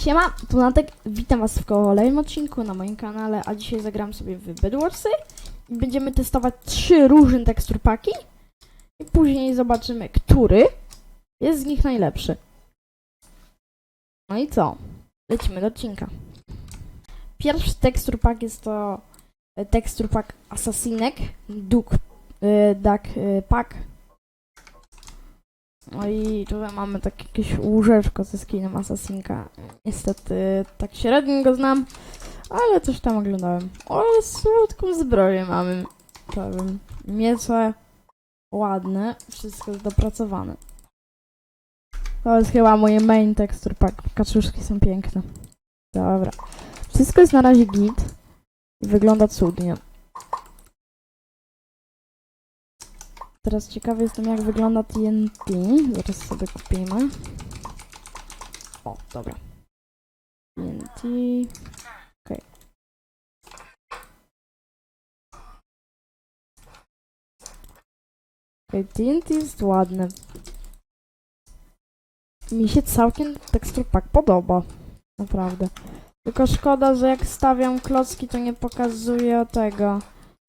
Siema, tu witam was w kolejnym odcinku na moim kanale, a dzisiaj zagram sobie w Bedwarsy i będziemy testować trzy różne teksturpaki i później zobaczymy, który jest z nich najlepszy. No i co? Lecimy do odcinka. Pierwszy teksturpak jest to e, teksturpak Assassinek e, Duck e, Pack. No i tutaj mamy takie jakieś łóżeczko ze skinem Assassinka. Niestety tak średnio go znam, ale coś tam oglądałem. O, słodką zbroję mamy. Powiem. Miecze ładne, wszystko jest dopracowane. To jest chyba moje main texture pack. Kaczuszki są piękne. Dobra. Wszystko jest na razie git i wygląda cudnie. Teraz ciekawy jestem jak wygląda TNT. Zaraz sobie kupimy. O, dobra. TNT. Okej. Okej, TNT jest ładne. Mi się całkiem tekstur pack podoba. Naprawdę. Tylko szkoda, że jak stawiam klocki, to nie pokazuje tego.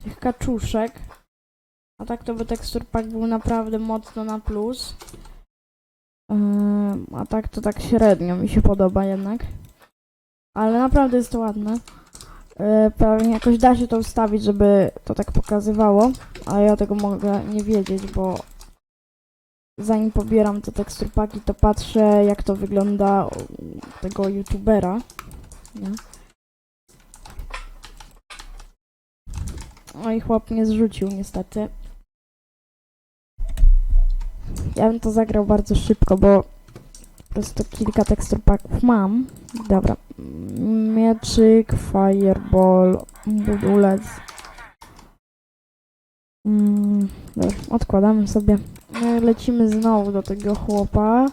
Tych kaczuszek. A tak to by tekstur pack był naprawdę mocno na plus. Ym, a tak to tak średnio mi się podoba jednak. Ale naprawdę jest to ładne. Yy, pewnie jakoś da się to ustawić, żeby to tak pokazywało, ale ja tego mogę nie wiedzieć, bo zanim pobieram te teksturpaki, to patrzę jak to wygląda tego youtubera. Nie? No i chłop mnie zrzucił niestety. Ja bym to zagrał bardzo szybko, bo po prostu kilka teksturpaków mam. Dobra. Mieczyk, fireball, budulec. Mm, dobra, odkładamy sobie. No Lecimy znowu do tego chłopa.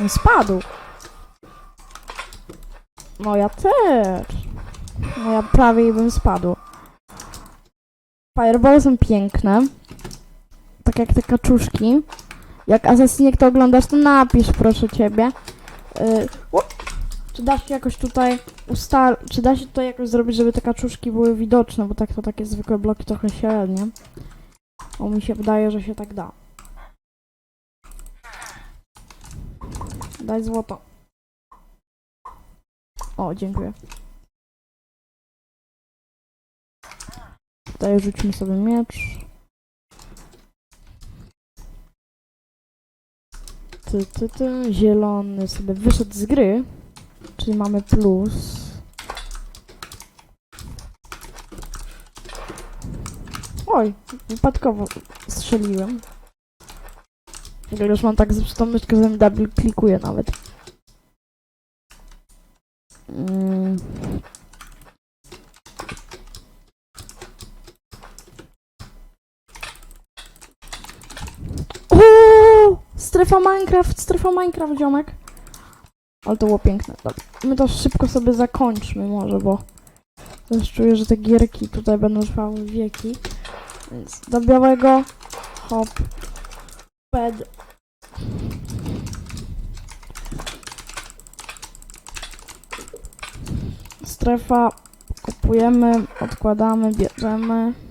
On spadł. No ja też. No ja prawie bym spadł. Fireball są piękne. Tak jak te kaczuszki. Jak Assassinek to oglądasz, to napisz proszę ciebie. Yy, czy da się jakoś tutaj ustal... Czy da się tutaj jakoś zrobić, żeby te kaczuszki były widoczne, bo tak to takie zwykłe bloki trochę średnie. O, mi się wydaje, że się tak da. Daj złoto. O, dziękuję. Tutaj rzućmy sobie miecz. Ty, ty, ty. Zielony sobie wyszedł z gry. Czyli mamy plus. Oj, wypadkowo strzeliłem. Już mam tak zepsutą myszkę, że mi double klikuję nawet. Mm. O! Strefa Minecraft, strefa Minecraft, ziomek. Ale to było piękne. Dobra. My to szybko sobie zakończmy może, bo też czuję, że te gierki tutaj będą trwały wieki. Więc do białego hop ped strefa kupujemy, odkładamy, bierzemy.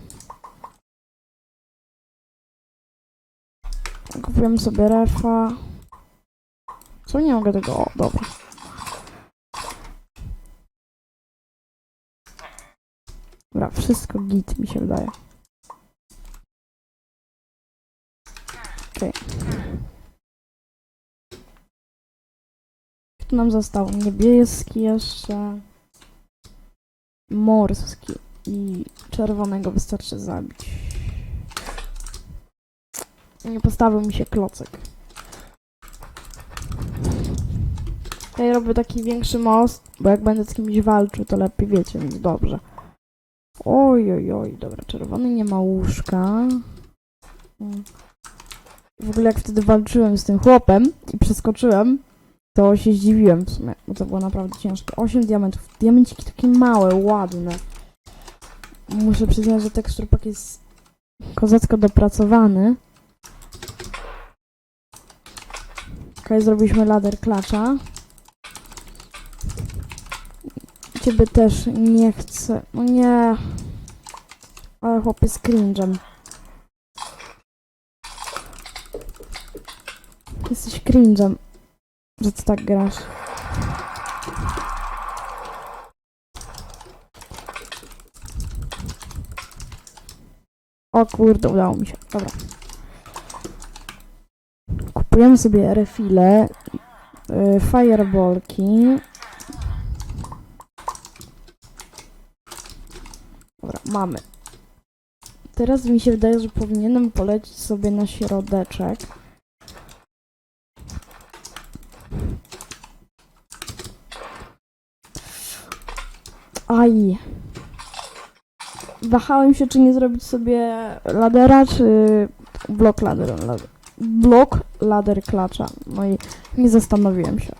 Kupujemy sobie refa. Co nie mogę tego? O, dobra. Dobra, wszystko git mi się wydaje. Okej. Tu nam został niebieski jeszcze. Morski. I czerwonego wystarczy zabić. Nie postawił mi się klocek. Tutaj robię taki większy most, bo jak będę z kimś walczył, to lepiej wiecie, więc dobrze. Oj, oj, oj, dobra, czerwony nie ma łóżka. W ogóle jak wtedy walczyłem z tym chłopem i przeskoczyłem, to się zdziwiłem w sumie, bo to było naprawdę ciężkie. 8 diamentów. Diamenciki takie małe, ładne. Muszę przyznać, że tekstur jest kozacko dopracowany. Okej, zrobiliśmy ladder klacza. Ciebie też nie chcę. No nie. Ale chłopie z cringe'em. Jesteś cringe'em, że ty tak grasz. O kurde, udało mi się. Dobra. Kupujemy sobie refile, y, fireballki. Dobra, mamy. Teraz mi się wydaje, że powinienem polecić sobie na środeczek. Aj. Wahałem się, czy nie zrobić sobie ladera, czy blok ladder. ladder. Blok ladder klacza. No i nie zastanowiłem się.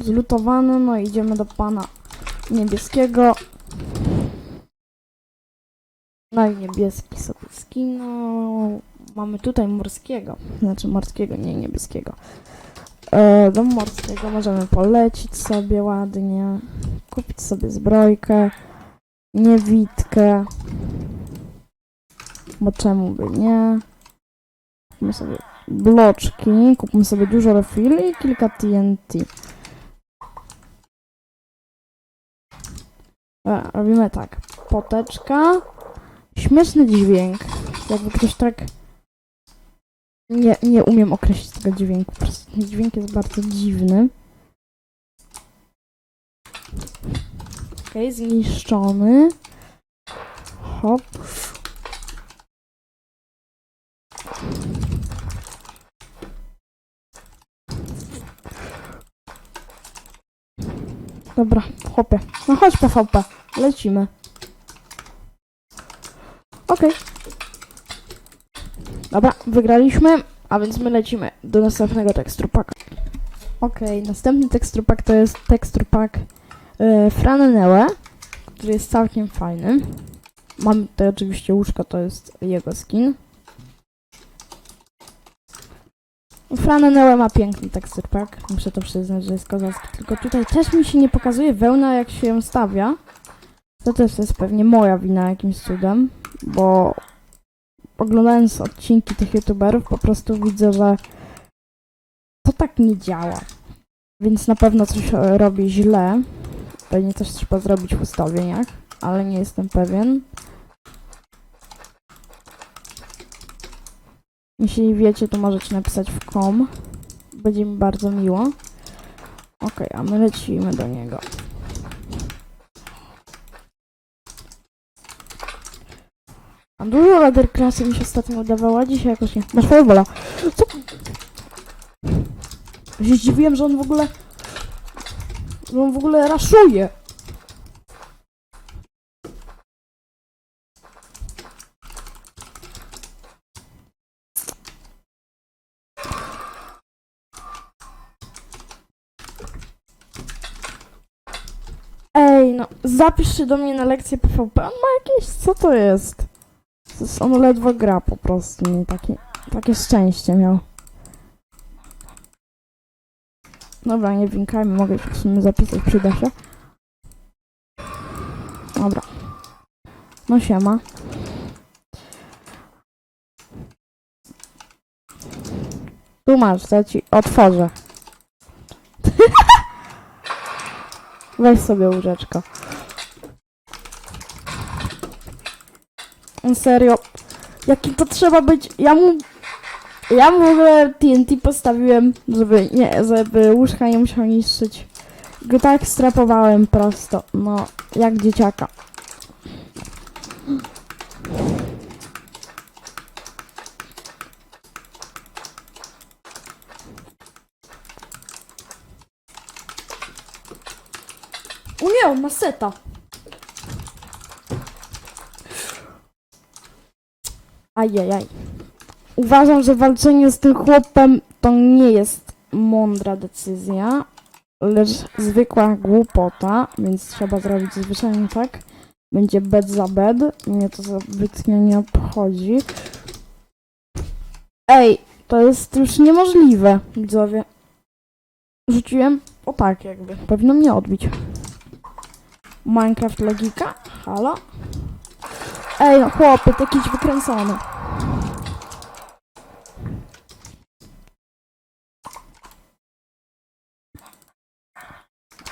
Zlutowane, no idziemy do pana niebieskiego. No i niebieski sobie skinął. Mamy tutaj morskiego. Znaczy morskiego, nie niebieskiego. E, do morskiego możemy polecić sobie ładnie. Kupić sobie zbrojkę. Niewidkę. Bo czemu by nie? Kupmy sobie bloczki. Kupmy sobie dużo refili i kilka TNT. Dobra, robimy tak. Poteczka. Śmieszny dźwięk. Jakby ktoś tak... Nie, nie umiem określić tego dźwięku. Dźwięk jest bardzo dziwny. Okej, zniszczony. Hop. Dobra, chłopie. No chodź PvP. Lecimy. Okej. Dobra, wygraliśmy, a więc my lecimy do następnego teksturpaka. Okej, następny teksturpak to jest teksturpak yy, Franenele, który jest całkiem fajny. Mamy tutaj oczywiście łóżko, to jest jego skin. Franenele ma piękny teksturpak, muszę to przyznać, że jest kozacki. Tylko tutaj też mi się nie pokazuje wełna, jak się ją stawia. To też jest pewnie moja wina jakimś cudem, bo oglądając odcinki tych youtuberów po prostu widzę, że to tak nie działa. Więc na pewno coś e, robię źle. Pewnie coś trzeba zrobić w ustawieniach, ale nie jestem pewien. Jeśli wiecie, to możecie napisać w kom. Będzie mi bardzo miło. Okej, a my lecimy do niego. A dużo ladder klasy mi się ostatnio udawała, dzisiaj jakoś nie. Masz firebola. Co? Ja się zdziwiłem, że on w ogóle... Że on w ogóle raszuje. Ej, no, zapisz się do mnie na lekcję PvP. On ma jakieś... Co to jest? To jest on ledwo gra po prostu. Nie, takie, takie szczęście miał. Dobra, nie winkajmy, mogę w sumie zapisać, przyda się. Dobra. No siema. Tu masz, ja ci otworzę. Weź sobie łóżeczko. Serio. Jaki to trzeba być? Ja mu... Ja w ogóle TNT postawiłem, żeby nie, żeby łóżka nie musiał niszczyć. Go tak strapowałem prosto. No, jak dzieciaka. O nie, on ma seta. Ajajaj. Uważam, że walczenie z tym chłopem to nie jest mądra decyzja, lecz zwykła głupota, więc trzeba zrobić zwyczajnie tak, będzie bed za bed. Mnie to zbytnio nie obchodzi. Ej, to jest już niemożliwe, widzowie. Rzuciłem o tak jakby. Powinno mnie odbić. Minecraft logika? Halo? Ej, no chłopie, ty jakiś wykręcony.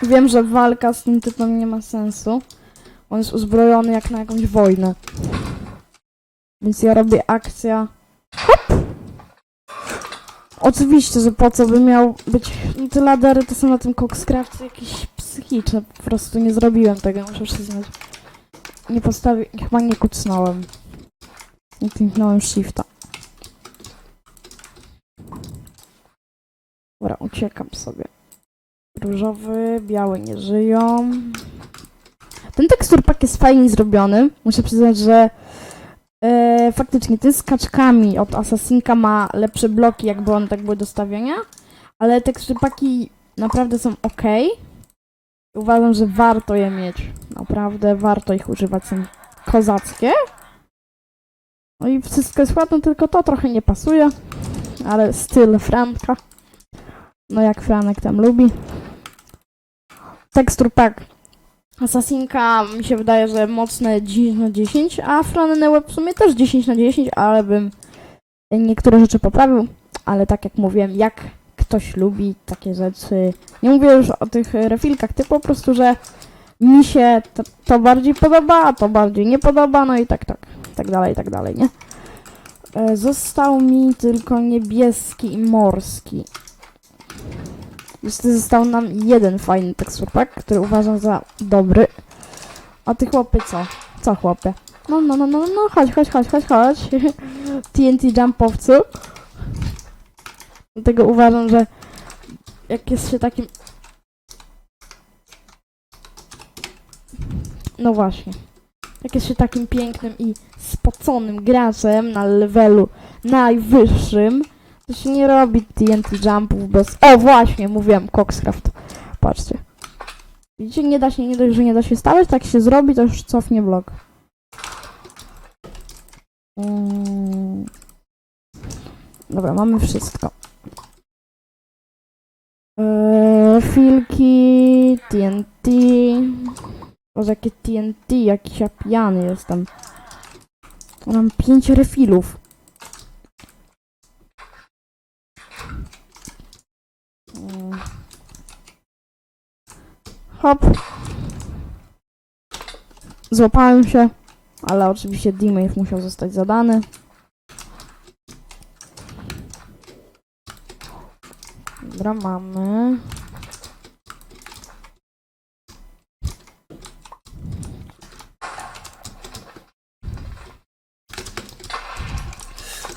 Wiem, że walka z tym typem nie ma sensu. On jest uzbrojony jak na jakąś wojnę. Więc ja robię akcja. Hop! Oczywiście, że po co by miał być. Te ladery to są na tym Coxcrafcie jakieś psychiczne. Po prostu nie zrobiłem tego, muszę przyznać. Nie postawi... Chyba nie kucnąłem. Nie kliknąłem shifta. Dobra, uciekam sobie. Różowy, biały nie żyją. Ten teksturpak jest fajnie zrobiony. Muszę przyznać, że e, faktycznie ten z kaczkami od Assassinka ma lepsze bloki, jakby one tak były do stawiania, ale teksturpaki naprawdę są ok. Uważam, że warto je mieć. Naprawdę warto ich używać, są kozackie. No i wszystko jest ładne, tylko to trochę nie pasuje, ale styl Franka. No jak Franek tam lubi. Tekstur pack. Assassinka mi się wydaje, że mocne 10 na 10, a Franny Web w sumie też 10 na 10, ale bym niektóre rzeczy poprawił. Ale tak jak mówiłem, jak ktoś lubi takie rzeczy. Nie mówię już o tych refilkach, tylko po prostu, że mi się to, to bardziej podoba, a to bardziej nie podoba, no i tak, tak, tak dalej, tak dalej, nie? E, Został mi tylko niebieski i morski. Niestety został nam jeden fajny teksturpak, który uważam za dobry. A ty chłopy co? Co chłopie? No, no, no, no, no, chodź, chodź, chodź, chodź, chodź. TNT jumpowcu. Dlatego uważam, że jak jest się takim... No właśnie. Jak jest się takim pięknym i spoconym graczem na levelu najwyższym, to się nie robi TNT jumpów bez... O, właśnie, mówiłem, Coxcraft. Patrzcie. Widzicie, nie da się, nie dość, że nie da się stawiać, tak się zrobi, to już cofnie blok. Mm. Dobra, mamy wszystko. Eee, filki, TNT. Boże, jakie TNT, jakiś ja pijany jestem. Mam pięć refilów. Hop. Złapałem się, ale oczywiście D-Mave musiał zostać zadany. Dobra, mamy.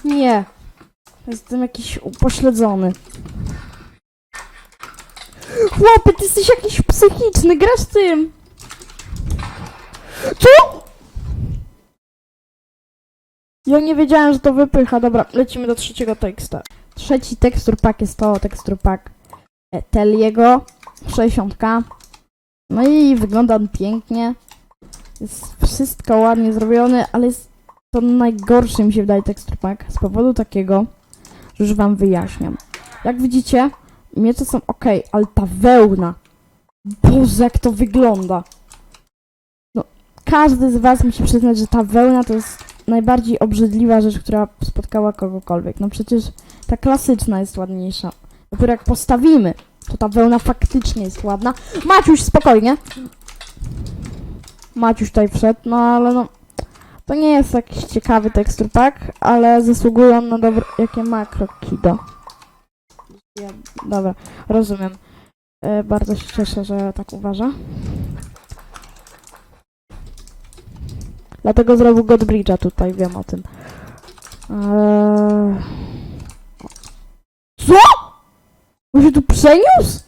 Nie. Jestem jakiś upośledzony. Chłopie, ty jesteś jakiś psychiczny, grasz tym! Co? Ja nie wiedziałem, że to wypycha. Dobra, lecimy do trzeciego teksta. Trzeci tekstur pack jest to tekstur pack e, Teliego 60k. No i wygląda on pięknie. Jest wszystko ładnie zrobione, ale jest to najgorszy mi się wydaje tekstur pack z powodu takiego, że już wam wyjaśniam. Jak widzicie, miecze są ok, ale ta wełna. Boże, jak to wygląda. No, każdy z was musi przyznać, że ta wełna to jest najbardziej obrzydliwa rzecz, która spotkała kogokolwiek. No przecież ta klasyczna jest ładniejsza. Dopiero jak postawimy, to ta wełna faktycznie jest ładna. Maciuś, spokojnie. Maciuś tutaj wszedł, no ale no... To nie jest jakiś ciekawy tekstur pack, ale zasługuje on na dobre... Jakie makro kido. Ja, dobra, rozumiem. E, bardzo się cieszę, że tak uważa. Dlatego zrobił Godbridge'a tutaj, wiem o tym. Eee... Co? On się tu przeniósł?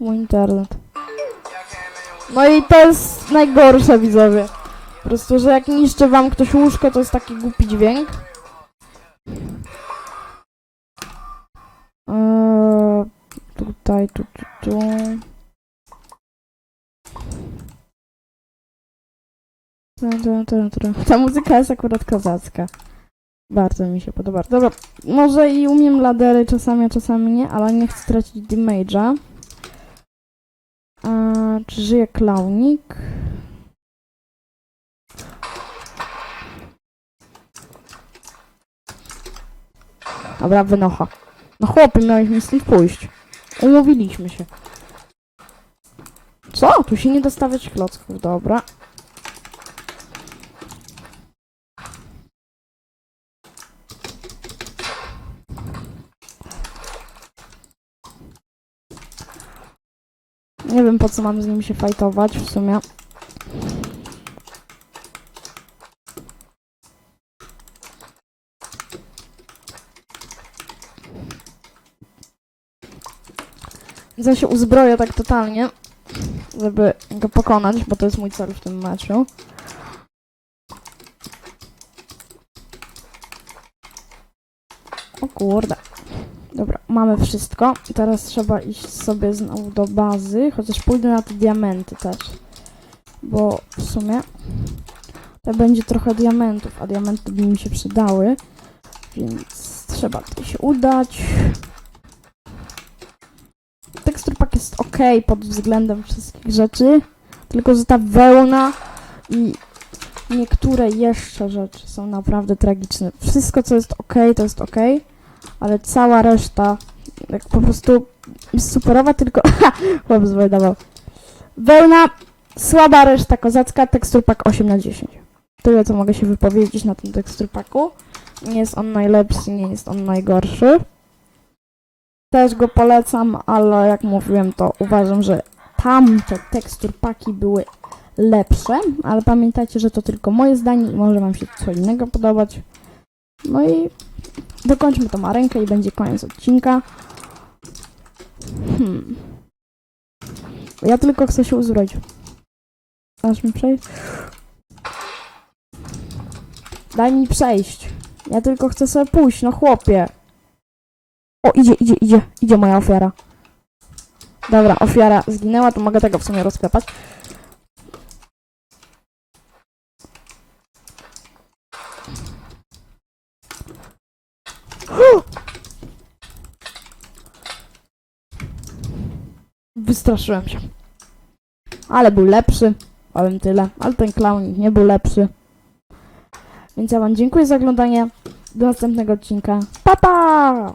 Mój internet. No i to jest najgorsze, widzowie. Po prostu, że jak niszczy wam ktoś łóżko, to jest taki głupi dźwięk. Eee, tutaj, tu, tu, tu. Ta muzyka jest akurat kozacka. Bardzo mi się podoba. Dobra, może i umiem ladery czasami, a czasami nie, ale nie chcę tracić damage'a. Czy żyje klaunik? Dobra, wynocha. No chłopie, miałeś mi stąd pójść. Umówiliśmy się. Co? Tu się nie dostawiać klocków, dobra. Nie wiem po co mam z nim się fajtować w sumie. Ja się uzbroję tak totalnie, żeby go pokonać, bo to jest mój cel w tym meczu. O kurde. Dobra, mamy wszystko. Teraz trzeba iść sobie znowu do bazy, chociaż pójdę na te diamenty też. Bo w sumie to będzie trochę diamentów, a diamenty by mi się przydały. Więc trzeba tu się udać. Tekstur pak jest ok pod względem wszystkich rzeczy. Tylko, że ta wełna i niektóre jeszcze rzeczy są naprawdę tragiczne. Wszystko, co jest ok, to jest ok ale cała reszta jak po prostu superowa, tylko chłop zwajdował. Wełna, słaba reszta kozacka, teksturpak 8 na 10. Tyle, co mogę się wypowiedzieć na tym teksturpaku. Nie jest on najlepszy, nie jest on najgorszy. Też go polecam, ale jak mówiłem, to uważam, że tamte teksturpaki były lepsze, ale pamiętajcie, że to tylko moje zdanie i może wam się co innego podobać. No i dokończmy tą arenkę i będzie koniec odcinka. Hmm. Ja tylko chcę się uzbroić. Dasz mi przejść? Daj mi przejść. Ja tylko chcę sobie pójść, no chłopie. O, idzie, idzie, idzie, idzie moja ofiara. Dobra, ofiara zginęła, to mogę tego w sumie rozklepać. Wystraszyłem się. Ale był lepszy. Powiem tyle. Ale ten clown nie był lepszy. Więc ja wam dziękuję za oglądanie. Do następnego odcinka. Pa pa!